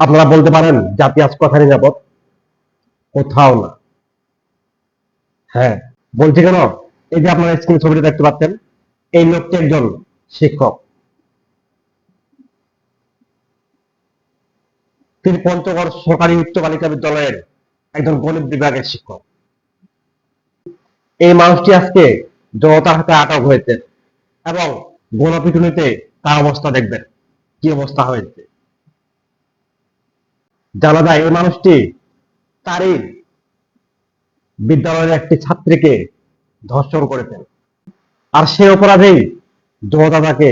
আপনারা বলতে পারেন, জাতি আজ কথা নিরাপদ? কোথাও না। হ্যাঁ বলছি কেন? এই যে আপনারা স্ক্রিন ছবিটা দেখতে পাচ্ছেন, এই লোকটি একজন শিক্ষক। তিনি পঞ্চগড় সরকারি উচ্চ বালিকা বিদ্যালয়ের একজন গণিত বিভাগের শিক্ষক। এই মানুষটি আজকে জনতার হাতে আটক হয়েছে এবং গণপিটুনিতে তার অবস্থা দেখবেন, কি অবস্থা হয়েছে। জানা যায় এই মানুষটি, তারই বিদ্যালয়ের একটি ছাত্রীকে ধর্ষণ করেছেন। আর সে অপরাধেই তাকে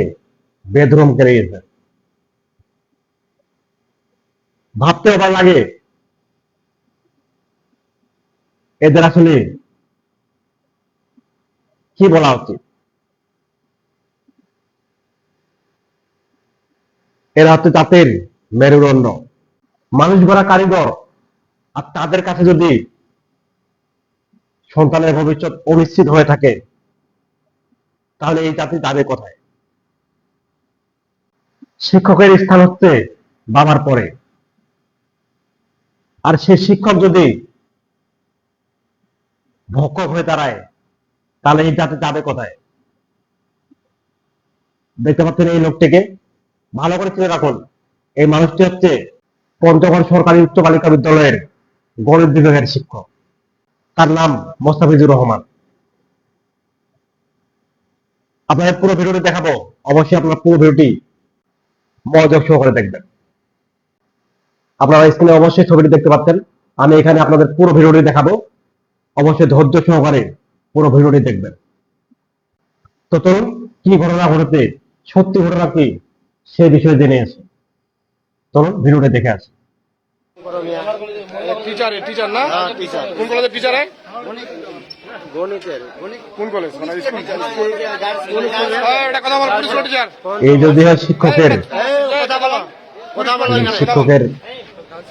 বেদরম কেড়ে গেছে ভাবতে অবাক লাগে এদের আসলে কি বলা উচিত? এরা হচ্ছে জাতির মেরুদণ্ড। মানুষ গড়া কারিগর। আর তাদের কাছে যদি সন্তানের ভবিষ্যৎ অনিশ্চিত হয়ে থাকে, তাহলে এই জাতি যাবে কোথায়? শিক্ষকের স্থান হচ্ছে বাবার পরে। আর সে শিক্ষক যদি ভক্ষক হয়ে দাঁড়ায়, তাহলে এই জাতি যাবে কোথায়? দেখতে পাচ্ছেন এই লোকটিকে। ভালো করে চিনে রাখুন। এই মানুষটি হচ্ছে পঞ্চগড় সরকারি উচ্চ বালিকা বিদ্যালয়ের গণিত বিভাগের শিক্ষক। তার নাম মোস্তাফিজুর রহমান। আপনাদের পুরো ভিডিওটি দেখাবো। অবশ্যই আপনারা পুরো ভিডিওটি মনোযোগ সহকারে দেখবেন। আপনারা স্ক্রিনে অবশ্যই ছবিটি দেখতে পাচ্ছেন। আমি এখানে আপনাদের পুরো ভিডিওটি দেখাবো। অবশ্যই ধৈর্য সহকারে পুরো ভিডিওটি দেখবেন। তো তরুণ, কি ঘটনা ঘটেছে? সত্যি ঘটনা কি? সে বিষয়ে জেনে আসি। চলুন ভিডিওটি দেখে আসি। টিচার টিচার না? টিচার কোন কলেজ মানে স্কুল এটা কথা বল পুলিশ টিচার এই যদি শিক্ষকের কথা বলো কথা বলো। এই এখানে। শিক্ষকের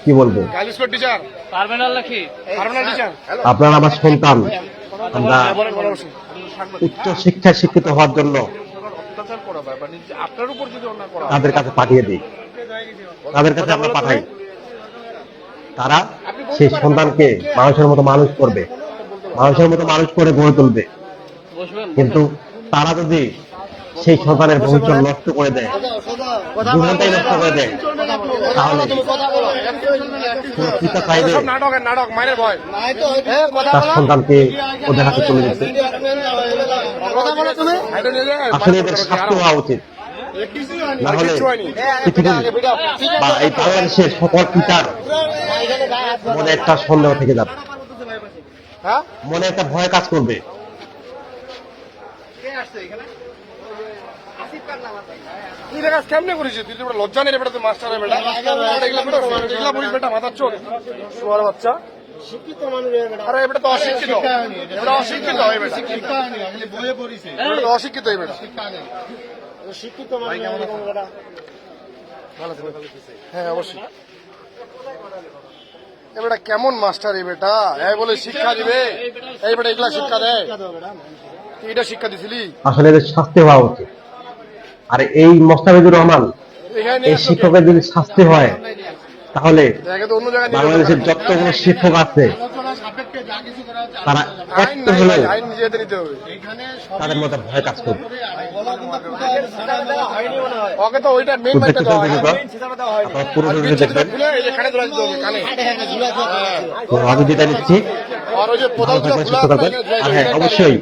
কি বলব? আপনার আমার সন্তান। আমরা অবশ্যই। উচ্চ শিক্ষায় শিক্ষিত হওয়ার জন্য অত্যাচার করা ব্যাপার নিজে- আপনার উপর যদি অন্যায় করা হয়, তাদের কাছে পাঠিয়ে দিই। তাদের কাছে আমরা পাঠাই। তারা সেই সন্তানকে মানুষের মতো মানুষ করবে। মানুষের মতো মানুষ করে গড়ে তুলবে। কিন্তু তারা যদি সেই সন্তানের ভবিষ্যৎ নষ্ট করে দেয় জীবনটাই নষ্ট করে দেয় তাহলে পিতা চাইবে তার সন্তানকে ওদের হাতে নিয়ে যায় আসলে এদের শাস্তি হওয়া উচিত। না হলে বা এই বাংলাদেশের সকল পিতার মনে একটা সন্দেহ থেকে যাবে। হ্যাঁ? মনে একটা ভয় কাজ করবে। তুই দেখা কেমনে করেছিস তুই তো লজ্জা নেই রে বেটা তুই মাস্টারের বেটা। বেটা, এগুলা বলিস বেটা মাথার চোখ। শুয়ার বাচ্চা। শিক্ষিত মানুষের আরে এটা তো অশিক্ষিত। এটা অশিক্ষিত হয় বেটা। অশিক্ষিত হয় বেটা। শিক্ষিত মানুষের বেটা হ্যাঁ অবশ্যই। কেমন মাস্টার এই বেটা? এই বলে শিক্ষা দিবে। এই বেটা এগুলা শিক্ষা দেয় তুই এটা শিক্ষা দিছিলি? আসলে এদের শাস্তি হওয়া উচিত। আর এই মোস্তাফিজুর রহমান এই শিক্ষকের যদি শাস্তি হয় তাহলে অন্য জায়গায় নিয়ে বাংলাদেশের যেতে। যতগুলো শিক্ষক আছে তারা একটু হলেও তাদের মধ্যে ভয় কাজ করবে। ওকে তো ওইটা তো মাইকটা দেখতে দেওয়া চান ভিডিওটা? আপনারা পুরো দেখবেন। খুলে এই যে কানে ধরে দিতে হবে কানে। তো আমি যেটা নিচ্ছি আর হ্যাঁ অবশ্যই।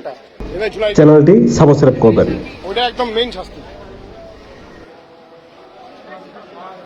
চ্যানেলটি সাবস্ক্রাইব করবেন। ওইটা একদম মেইন শাস্তি।